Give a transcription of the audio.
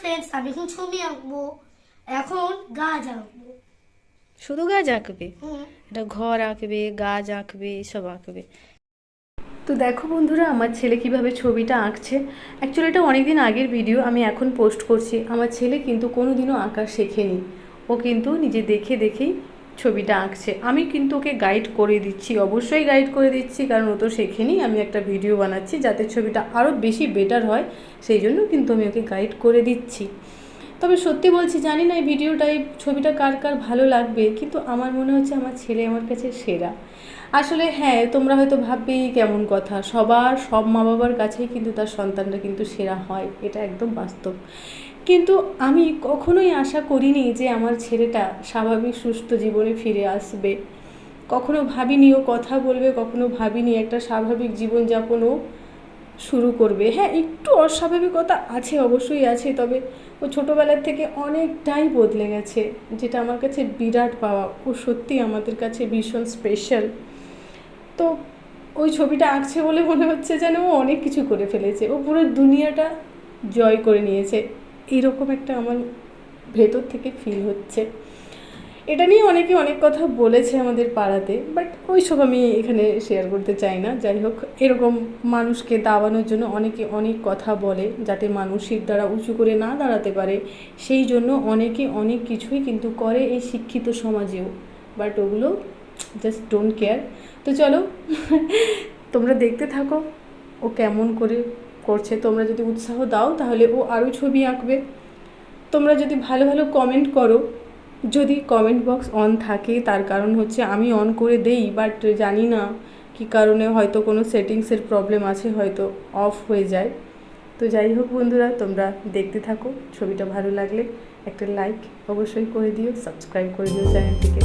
Friends আমি এখন ছবি আঁকবো। এখন গাছ আঁকবো। শুধু গাছ আঁকবে? এটা ঘর আঁকবে গাছ আঁকবে এসব আঁকবে। তো দেখো বন্ধুরা আমার ছেলে কীভাবে ছবিটা আঁকছে। অ্যাকচুয়ালি এটা অনেক দিন আগের ভিডিও আমি এখন পোস্ট করছি। আমার ছেলে কিন্তু কোনো দিনও আঁকা শেখেনি। ও কিন্তু নিজে দেখে দেখেই ছবিটা আঁকছে। আমি কিন্তু ওকে গাইড করে দিচ্ছি, অবশ্যই গাইড করে দিচ্ছি, কারণ ও তো শেখেনি। আমি একটা ভিডিও বানাচ্ছি যাতে ছবিটা আরও বেশি বেটার হয়, সেই জন্য কিন্তু আমি ওকে গাইড করে দিচ্ছি। তবে সত্যি বলছি, জানি না এই ভিডিওটা এই ছবিটা কার কার ভালো লাগবে, কিন্তু আমার মনে হচ্ছে আমার ছেলে আমার কাছে সেরা। আসলে হ্যাঁ তোমরা হয়তো ভাববেই কেমন কথা, সবার সব মা বাবার কাছেই কিন্তু তার সন্তানরা কিন্তু সেরা হয়, এটা একদম বাস্তব। কিন্তু আমি কখনোই আশা করিনি যে আমার ছেলেটা স্বাভাবিক সুস্থ জীবনে ফিরে আসবে। কখনো ভাবিনি ও কথা বলবে, কখনো ভাবিনি একটা স্বাভাবিক জীবনযাপনও শুরু করবে। হ্যাঁ একটু অস্বাভাবিকতা আছে, অবশ্যই আছে, তবে ও ছোটোবেলার থেকে অনেকটাই বদলে গেছে, যেটা আমার কাছে বিরাট পাওয়া। ও সত্যি আমাদের কাছে ভীষণ স্পেশাল তো ওই ছবিটা আঁকছে বলে মনে হচ্ছে যেন ও অনেক কিছু করে ফেলেছে। ও পুরো দুনিয়াটা জয় করে নিয়েছে। এইরকম একটা আমার ভেতর থেকে ফিল হচ্ছে। এটা নিয়ে অনেকে অনেক কথা বলেছে আমাদের পাড়াতে বাট ওইসব আমি এখানে শেয়ার করতে চাই না। যাই হোক, এরকম মানুষকে দাবানোর জন্য অনেকে অনেক কথা বলে, যাতে মানুষের দ্বারা উঁচু করে না দাঁড়াতে পারে। সেই জন্য অনেকে অনেক কিছুই কিন্তু করে এই শিক্ষিত সমাজেও বাট ওগুলো জাস্ট ডোন্ট কেয়ার তো চলো, তোমরা দেখতে থাকো, ও কেমন করে করছে, তোমরা যদি উৎসাহ দাও তাহলে ও আরও ছবি আঁকবে। তোমরা যদি ভালো ভালো কমেন্ট করো, যদি কমেন্ট বক্স অন থাকে, তার কারণ হচ্ছে আমি অন করে দেই বাট জানি না কি কারণে হয়তো কোনো সেটিংসের প্রবলেম আছে, হয়তো অফ হয়ে যায়। তো যাই হোক বন্ধুরা, তোমরা দেখতে থাকো, ছবিটা ভালো লাগলে একটা লাইক অবশ্যই করে দিও সাবস্ক্রাইব করে দিও চ্যানেলটিকে